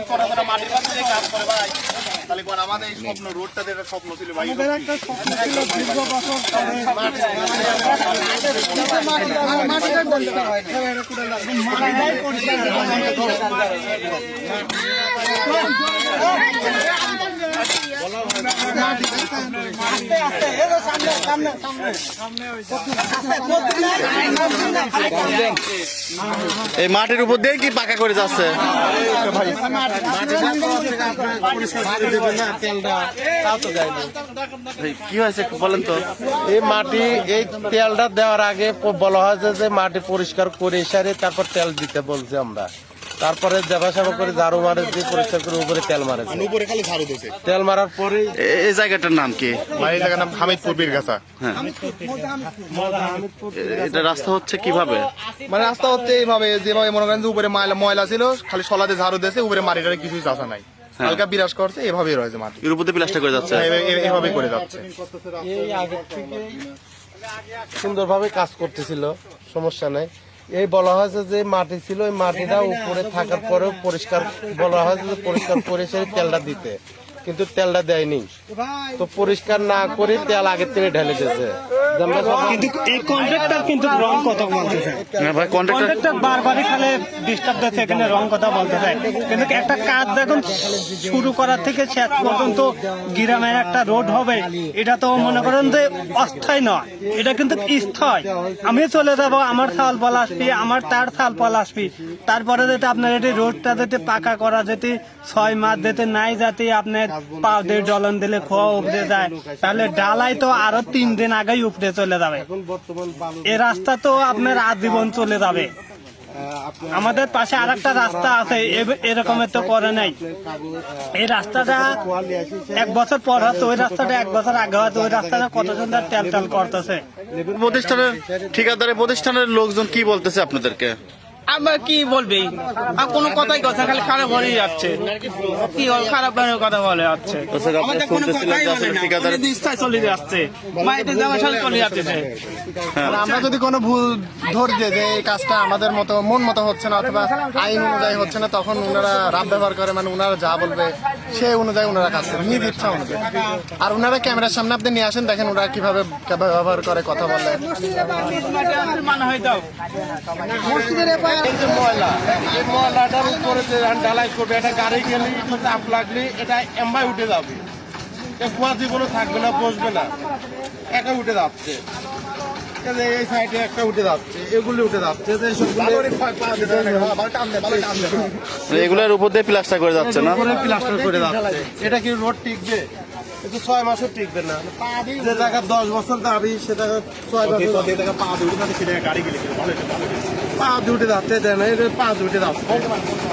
ছোট ছোট মাটির কাছে যে কাজ করে ভাই তাহলে কোন আমাদের এই স্বপ্ন রোডটা যেটা স্বপ্ন ছিল ভাই। আমাদের একটা স্বপ্ন ছিল দীর্ঘ বছর এই মাটির উপর দিয়ে কি পাকা করে যাচ্ছে? কি হয়েছে বলেন তো। এই মাটি এই তেলটা দেওয়ার আগে বলা হয়েছে যে যে মাটি পরিষ্কার করে সারে তারপর তেল দিতে বলছে আমরা। তারপরে দেবা সেবা করে ঝাড়ু মারে দিয়ে পরিষ্কার করে উপরে তেল মারেছে উপরে খালি ঝাড়ু দিয়েছে? তেল মারার পরে এই জায়গাটার নাম কি? ভাই জায়গার নাম হামিদপুর বীরগাছা। হ্যাঁ। এটা রাস্তা হচ্ছে কীভাবে? মানে রাস্তা হচ্ছে এইভাবে যেভাবে মনে করেন যে উপরে ময়লা ময়লা ছিল খালি সলাতে ঝাড়ু দিয়েছে উপরে মাটিটারে কিছুই চাষা নাই। হালকা বিরাজ করছে এভাবেই রয়েছে মাটি। এর উপর দিয়ে প্লাস্টার করে যাচ্ছে? এভাবে- এভাবে- করে যাচ্ছে। এই আগে সুন্দরভাবে কাজ করতেছিল সমস্যা নাই। এই বলা হয়েছে যে মাটি ছিল ওই মাটিটা উপরে থাকার পরে পরিষ্কার বলা হয়েছে যে পরিষ্কার করে সেই তেলটা দিতে। কিন্তু তেলটা দেয়নি। তো পরিষ্কার না করে তেল আগের থেকে ঢেলে দিয়েছে। কিন্তু এই কন্ট্রাক্টর কিন্তু রং কথা বলতেছে। ভাই কন্ট্রাক্টর কন্ট্রাক্টর বারবারই খালে ডিস্টার্ব দিচ্ছে এখানে রং কথা বলতে কিন্তু একটা কাজ যখন শুরু করার থেকে শেষ পর্যন্ত গ্রামের একটা রোড হবে এটা তো মনে করেন যে অস্থায়ী নয় এটা কিন্তু স্থায়ী। আমি চলে যাব আমার সাল পাল আসবি আমার তার সাল পাল আসবি। তারপরে যদি আপনার এটি রোডটা যদি পাকা করা যেতে ছয় মাস যেতে নাই যাতে আপনার পা দিয়ে জলন দিলে খোয়া উপড়ে যায়। তাহলে ডালাই তো আরও তিন দিন আগেই উপড়ে চলে যাবে। এই এ রাস্তা তো আপনার আজীবন চলে যাবে। আমাদের পাশে আর একটা রাস্তা আছে এরকমের তো করে নাই। এই রাস্তাটা এক বছর পর হতো ওই রাস্তাটা এক বছর আগে হতো ওই রাস্তাটা কত সুন্দর ট্যাল ট্যাল করতেছে। প্রতিষ্ঠানের ঠিকাদারের প্রতিষ্ঠানের লোকজন কি বলতেছে আপনাদেরকে? আমরা কি বলবি? আর কোনো কথাই কথা খালি খারাপ বলে যাচ্ছে। কি খারাপ ধরনের কথা বলে যাচ্ছে। তো আমাদের কোনো কথাই বলে না। ঠিকাদার- চলে যাচ্ছে। মাইতে যাওয়ার সাথে চলে যাচ্ছে মানে আমরা যদি কোনো ভুল ধরি যে এই কাজটা আমাদের মতো মন মতো হচ্ছে না অথবা আইন অনুযায়ী হচ্ছে না তখন ওনারা রাব ব্যবহার করে মানে ওনারা যা বলবে সেই অনুযায়ী ওনারা কাজ করে নিজ ইচ্ছা অনুযায়ী। আর ওনারা ক্যামেরার সামনে আপনি নিয়ে আসেন দেখেন ওরা কীভাবে কীভাবে ব্যবহার করে কথা বলে। মানা হয়ে যাও এই যে ময়লা এই ময়লাটার উপরে যে ঢালাই করবে এটা গাড়ি গেলে একটু লাগলে এটা এম্বাই উঠে যাবে। কুয়া জীবনে থাকবে না বসবে না। এটা উঠে যাচ্ছে। এই সাইডে একটা উঠে যাচ্ছে এগুলি উঠে যাচ্ছে যে এগুলোর উপর দিয়ে প্লাস্টার করে যাচ্ছে না? প্লাস্টার করে যাচ্ছে। এটা কি রোড টিকবে? কিন্তু ছয় মাসও টিকবে না। যে টাকা দশ বছর দাবি সে টাকা ছয় বছর পা দুটি পা দুটি যাচ্ছে দেয় না পা দুটি যাচ্ছে